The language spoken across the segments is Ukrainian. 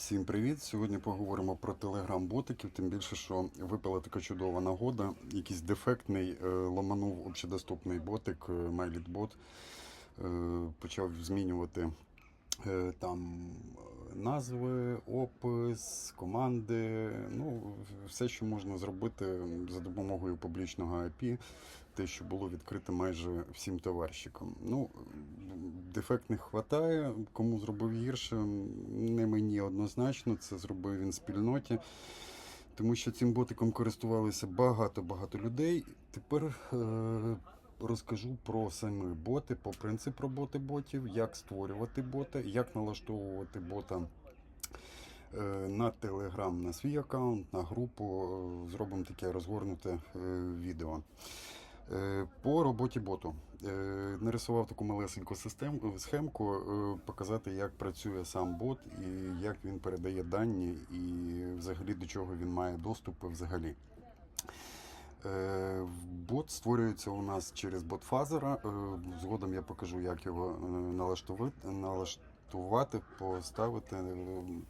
Всім привіт! Сьогодні поговоримо про телеграм-ботиків, тим більше, що випала така чудова нагода. Якийсь дефектний е, ломанув общедоступний ботик, е, MyLeadBot, е, почав змінювати там назви, опис, команди, ну, все, що можна зробити за допомогою публічного API, те, що було відкрите майже всім товарщикам. Ну, дефект не вистачає. Кому зробив гірше, не однозначно. Це зробив він спільноті. Тому що цим ботиком користувалися багато-багато людей. Тепер е- розкажу про самі боти, по принцип роботи ботів, як створювати бота, як налаштовувати бота е, на Telegram, на свій аккаунт, на групу. Е, Зробимо таке розгорнуте е, відео. Е, По роботі боту Е, нарисував таку малесеньку системку, схемку, е, показати, як працює сам бот і як він передає дані, і взагалі до чого він має доступ взагалі. Бот створюється у нас через бот-фазера. Згодом я покажу, як його налаштувати, поставити,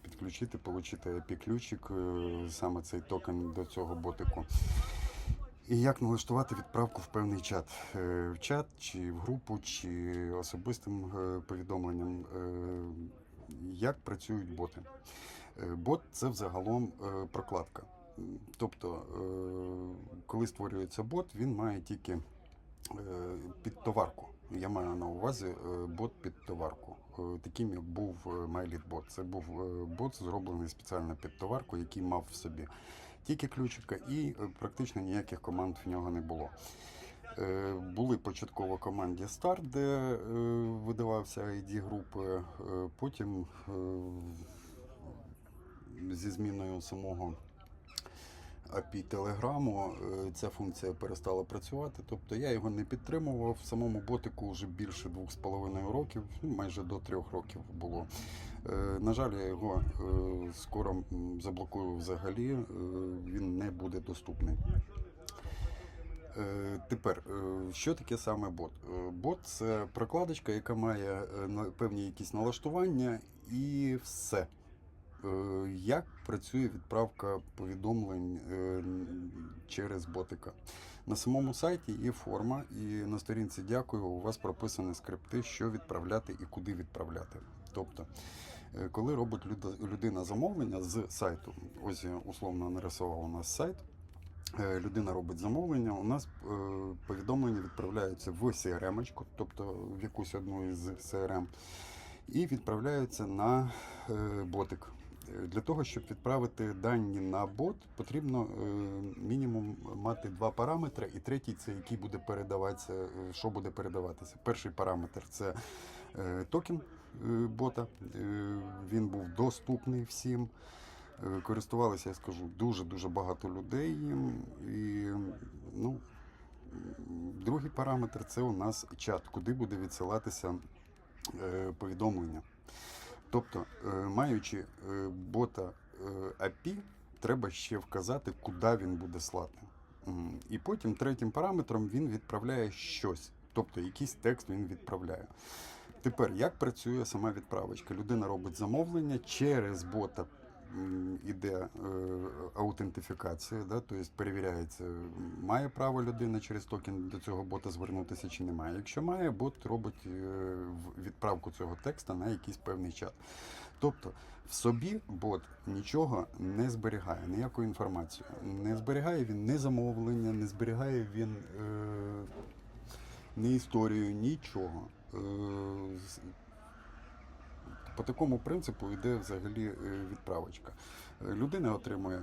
підключити, отримати IP-ключик, е, саме цей токен до цього ботику. І як налаштувати відправку в певний чат. Е, В чат, чи в групу, чи особистим е, повідомленням. Е, Як працюють боти? Бот це взагалом прокладка. Тобто, коли створюється бот, він має тільки під товарку. Я маю на увазі бот під товарку. Таким як був MyLeadBot. Це був бот, зроблений спеціально під товарку, який мав в собі тільки ключика, і е, практично ніяких команд в нього не було. Е, Були початково команді Start, де е, видавався ID групи, потім зі зміною самого API Телеграму ця функція перестала працювати. Тобто я його не підтримував. В самому ботику вже більше 2,5 років, ну, майже до 3 років було. Е, На жаль, я його е, скоро заблокую взагалі, е, він не буде доступний. Тепер, що таке саме бот? Бот це прокладочка, яка має певні якісь налаштування і все. Як працює відправка повідомлень через ботика? На самому сайті є форма, і на сторінці дякую. У вас прописані скрипти, що відправляти і куди відправляти. Тобто, коли робить людина замовлення з сайту, ось условно нарисував у нас сайт. Е, Людина робить замовлення, у нас е, повідомлення відправляються в CRM, тобто в якусь одну із CRM, і відправляються на е, ботик. Е, Для того, щоб відправити дані на бот, потрібно е, мінімум мати два параметри, і третій це який буде передаватися, е, що буде передаватися. Перший параметр це е, токен е, бота. Е, Він був доступний всім. Е, Користувалися, я скажу, дуже-дуже багато людей. І, ну, другий параметр це у нас чат, куди буде відсилатися е, повідомлення. Тобто, е, маючи е, бота е, API, треба ще вказати, куди він буде слати. І потім третім параметром він відправляє щось, тобто якийсь текст він відправляє. Тепер, як працює сама відправочка? Людина робить замовлення через бота. Іде е, аутентифікація, да, тобто перевіряється, має право людина через токен до цього бота звернутися чи не має. Якщо має, бот робить е, відправку цього текста на якийсь певний чат. Тобто в собі бот нічого не зберігає, ніякої інформації. Не зберігає він не замовлення, не зберігає він е, не історію, нічого. Е, по такому принципу йде взагалі е, відправочка. Людина отримує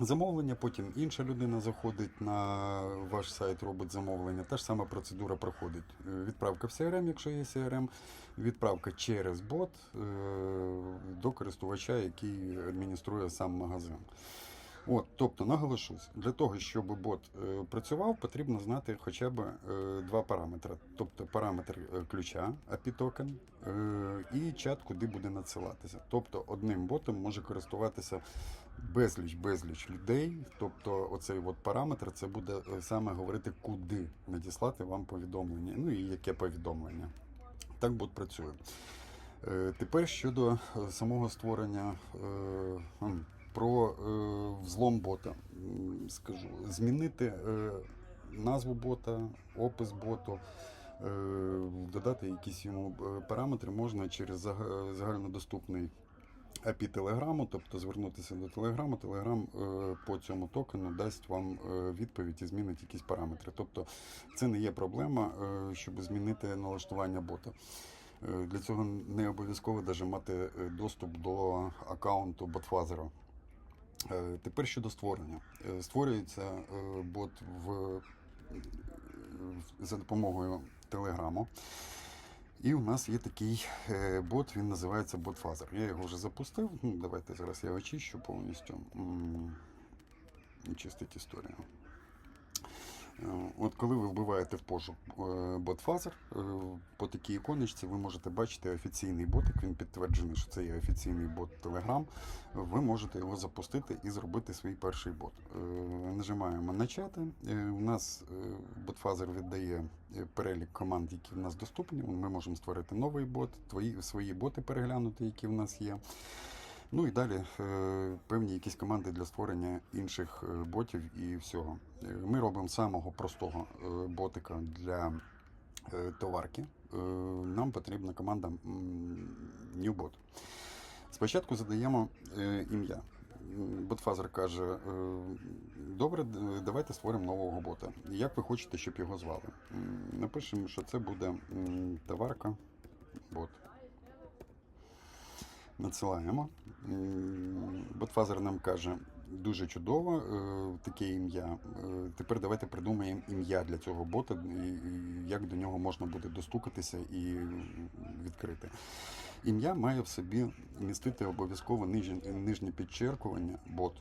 замовлення, потім інша людина заходить на ваш сайт, робить замовлення. Та ж сама процедура проходить. Е, Відправка в CRM, якщо є CRM, відправка через бот до користувача, який адмініструє сам магазин. От, тобто, наголошусь, для того, щоб бот е, працював, потрібно знати хоча б е, два параметри. Тобто параметр е, ключа API токен і чат, куди буде надсилатися. Тобто одним ботом може користуватися безліч безліч людей. Тобто, оцей от параметр це буде саме говорити, куди надіслати вам повідомлення. Ну і яке повідомлення. Так бот працює. Тепер щодо самого створення про е, взлом бота. Скажу, змінити е, назву бота, опис боту, е, додати якісь йому е, параметри можна через загальнодоступний API Телеграму, тобто звернутися до Телеграму. Телеграм по цьому токену дасть вам е, відповідь і змінить якісь параметри. Тобто це не є проблема, е, щоб змінити налаштування бота. Для цього не обов'язково даже мати доступ до аккаунту ботфазера. Е, Тепер щодо створення. Е, Створюється е, бот в, за допомогою Телеграму. І у нас є такий бот, він називається ботфазер. Я його вже запустив. Ну, давайте зараз я очищу повністю. Чистить історію. Е, От коли ви вбиваєте в пошук е, ботфазер, е, по такій іконочці ви можете бачити офіційний ботик, він підтверджений, що це є офіційний бот Telegram. Ви можете його запустити і зробити свій перший бот. Нажимаємо начати. У нас ботфазер віддає перелік команд, які в нас доступні. Ми можемо створити новий бот, твої свої боти переглянути, які в нас є. Ну і далі е, певні якісь команди для створення інших е, ботів і всього. Е, Ми робимо самого простого ботика для товарки. Нам потрібна команда NewBot. Спочатку задаємо ім'я. Ботфазер каже: добре, давайте створимо нового бота. Як ви хочете, щоб його звали? Напишемо, що це буде товарка бот. Надсилаємо. М, Ботфазер нам каже, дуже чудово, е, таке ім'я. Е, Тепер давайте придумаємо ім'я для цього бота, і, як до нього можна буде достукатися і відкрити. Ім'я має в собі містити обов'язково нижнє, підчеркування бот.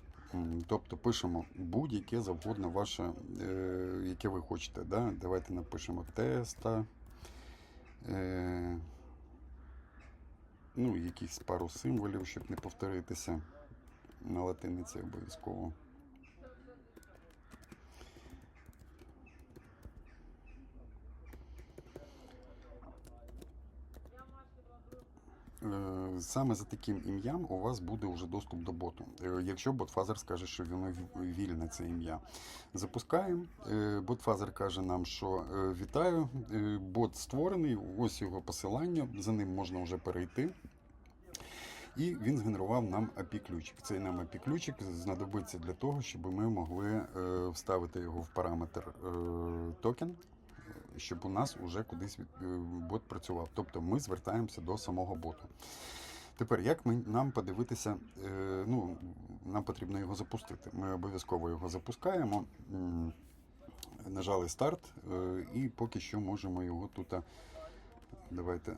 Тобто пишемо будь-яке завгодно ваше, е, яке ви хочете. Да? Давайте напишемо теста. Ну, якісь пару символів, щоб не повторитися. На латиниці обов'язково. Саме за таким ім'ям у вас буде вже доступ до боту. Е, Якщо ботфазер скаже, що воно вільне це ім'я. Запускаємо. Е, Ботфазер каже нам, що е, вітаю, е, бот створений, ось його посилання, за ним можна вже перейти. І він згенерував нам API-ключик. Цей нам API-ключик знадобиться для того, щоб ми могли е, вставити його в параметр е, токен, е, щоб у нас уже кудись е, бот працював. Тобто ми звертаємося до самого боту. Тепер, як ми, нам подивитися, е, ну, нам потрібно його запустити. Ми обов'язково його запускаємо. Нажали старт, е, і поки що можемо його тут. Давайте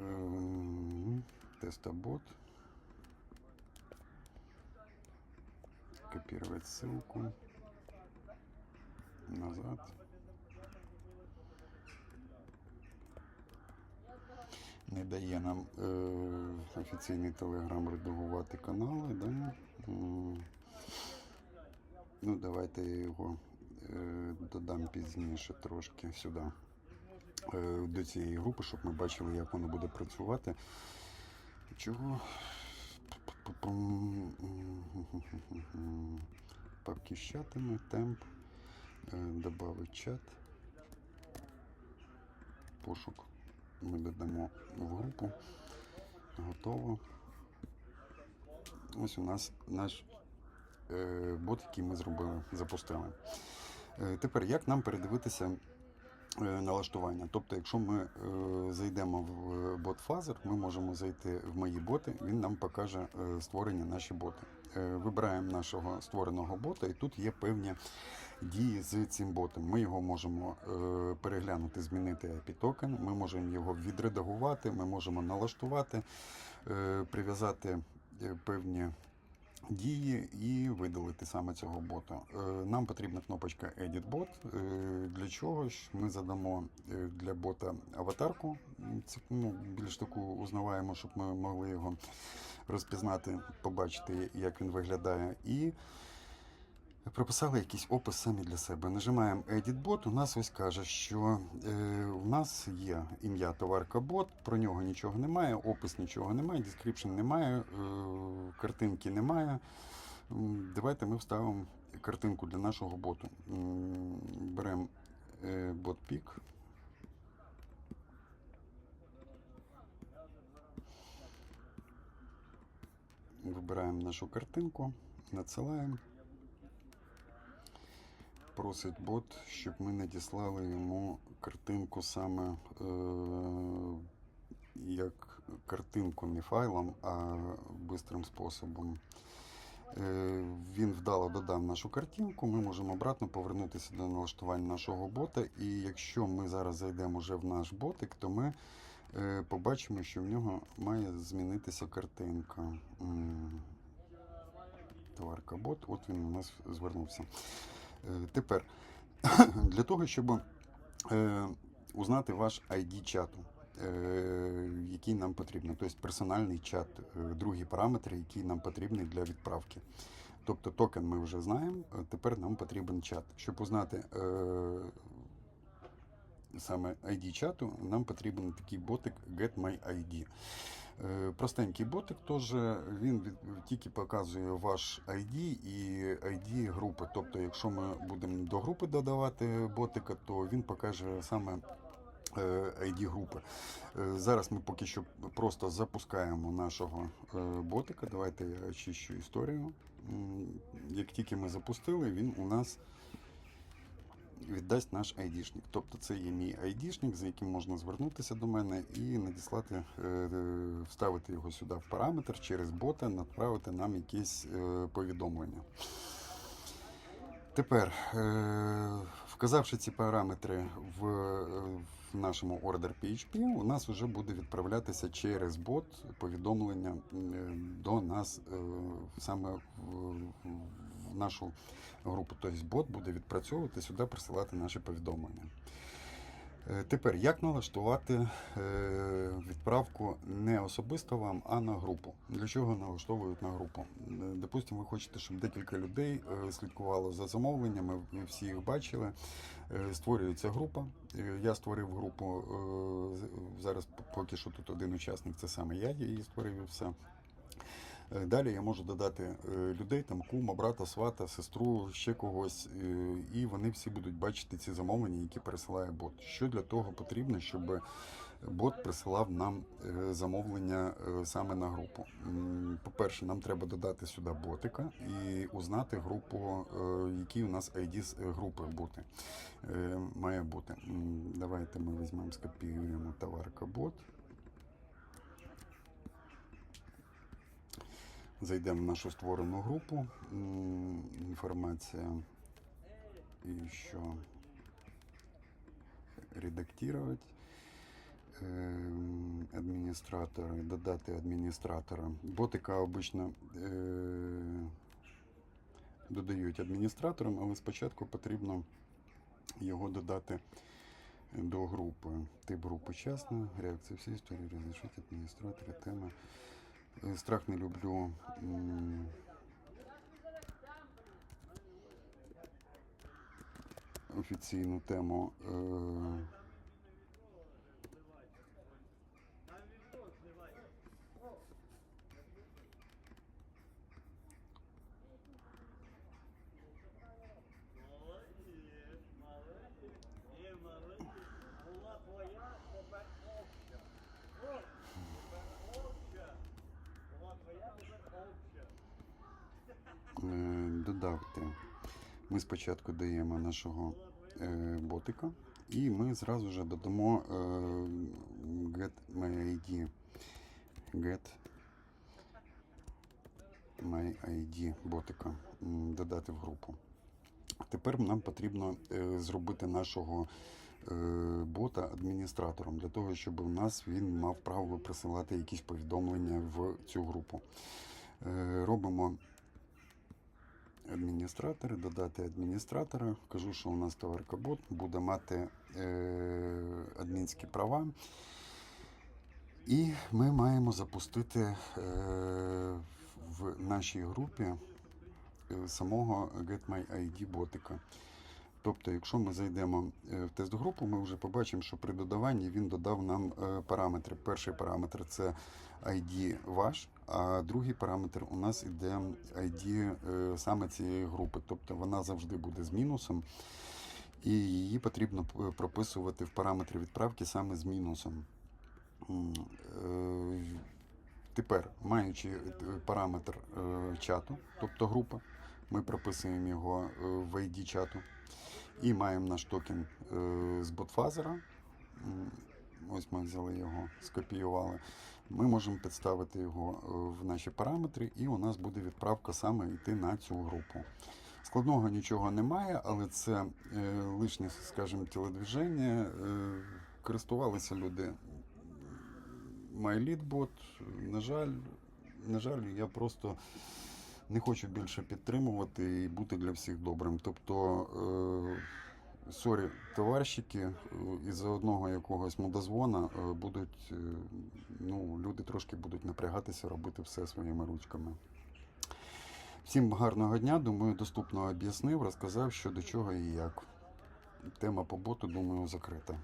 Эм, Тестобот. Копировать ссылку. Назад. Не дає нам е, офіційний телеграм редагувати канали, да? Ну, давайте я його е, додам пізніше трошки сюди е, до цієї групи, щоб ми бачили, як воно буде працювати. Чого? З темп, добавить чат, пошук. Ми додамо в групу. Готово. Ось у нас наш е, бот, який ми зробили, запустили. Е, Тепер як нам передивитися е, налаштування? Тобто, якщо ми е, зайдемо в бот-фазер, ми можемо зайти в мої боти, він нам покаже е, створені наші боти. Е, Вибираємо нашого створеного бота, і тут є певні дії з цим ботом. Ми його можемо е, переглянути, змінити API токен, ми можемо його відредагувати, ми можемо налаштувати, е, прив'язати е, певні дії і видалити саме цього бота. Е, Нам потрібна кнопочка Edit Bot. Е, Для чого ж ми задамо е, для бота аватарку. Це ну, більш таку узнаваємо, щоб ми могли його розпізнати, побачити, як він виглядає. І прописали якийсь опис самі для себе. Нажимаємо Edit Bot, у нас ось каже, що е, у нас є ім'я товарка бот, про нього нічого немає, опис нічого немає, description немає, е, картинки немає. Давайте ми вставимо картинку для нашого боту. Беремо е, бот пік. Вибираємо нашу картинку, надсилаємо. Просить бот, щоб ми надіслали йому картинку саме е, як картинку, не файлом, а бистрим способом. Е, він вдало додав нашу картинку. Ми можемо обратно повернутися до налаштувань нашого бота. І якщо ми зараз зайдемо вже в наш ботик, то ми е, побачимо, що в нього має змінитися картинка. М, Товарка бот, от він у нас звернувся. Е, Тепер для того, щоб е, узнати ваш ID чату, е, який нам потрібен, тобто персональний чат, другі параметри, які нам потрібні для відправки. Тобто токен ми вже знаємо, тепер нам потрібен чат. Щоб узнати саме ID чату, нам потрібен такий ботик Get My ID. Е, Простенький ботик теж він тільки показує ваш ID і ID групи. Тобто, якщо ми будемо до групи додавати ботика, то він покаже саме е, ID групи. Е, Зараз ми поки що просто запускаємо нашого е, ботика. Давайте я очищу історію. Як тільки ми запустили, він у нас віддасть наш айдішник. Тобто це є мій айдішник, за яким можна звернутися до мене і надіслати, е, е, вставити його сюди в параметр через бота, направити нам якісь е, повідомлення. Тепер, вказавши ці параметри в, в нашому order PHP, у нас вже буде відправлятися через бот повідомлення до нас саме нашу групу. Тобто бот буде відпрацьовувати сюди, присилати наші повідомлення. Е, Тепер, як налаштувати е, відправку не особисто вам, а на групу? Для чого налаштовують на групу? Е, Допустимо, ви хочете, щоб декілька людей слідкувало за замовленнями, ви всі їх бачили. Створюється група. Я створив групу зараз, поки що тут один учасник, це саме я її створив і все. Е, Далі я можу додати е, людей, там кума, брата, свата, сестру, ще когось, е, і вони всі будуть бачити ці замовлення, які пересилає бот. Що для того потрібно, щоб бот присилав нам замовлення саме на групу? По-перше, нам треба додати сюди ботика і узнати групу, які у нас ID групи бути. Має бути. Давайте ми візьмемо, скопіюємо товарка бот. Зайдемо в нашу створену групу. Інформація і що редактувати. Ем, Адміністратори, додати адміністратора. Ботика обично е, додають адміністраторам, але спочатку потрібно його додати до групи. Тип групи чесна, реакція всі історії розрішити адміністратори, тема. Е, Страх не люблю. Офіційну тему. е, Додати. Ми спочатку даємо нашого е, ботика, і ми зразу ж додамо е, get my ID. Get my ID ботика. Додати в групу. Тепер нам потрібно е, зробити нашого бота адміністратором для того, щоб у нас він мав право присилати якісь повідомлення в цю групу. Робимо адміністратори, додати адміністратора. Кажу, що у нас товарка бот буде мати е, адмінські права. І ми маємо запустити е, в нашій групі е, самого GetMyID ботика. Тобто, якщо ми зайдемо е, в тест-групу, ми вже побачимо, що при додаванні він додав нам е, параметри. Перший параметр це ID ваш, а другий параметр у нас іде ID е, саме цієї групи. Тобто вона завжди буде з мінусом, і її потрібно прописувати в параметри відправки саме з мінусом. Е, Тепер, маючи е, параметр е, чату, тобто група, ми прописуємо його е, в ID чату. І маємо наш токен е, з ботфазера. Ось ми взяли його, скопіювали. Ми можемо підставити його е, в наші параметри, і у нас буде відправка саме йти на цю групу. Складного нічого немає, але це е, лишнє, скажімо, телодвіження. Е, користувалися люди MyLeadBot. На жаль, на жаль, я просто не хочу більше підтримувати і бути для всіх добрим. Тобто, е, сорі, товарщики, е, із-за одного якогось мудозвона е, будуть, е, ну, люди трошки будуть напрягатися, робити все своїми ручками. Всім гарного дня. Думаю, доступно об'яснив, розказав, що до чого і як. Тема по боту, думаю, закрита.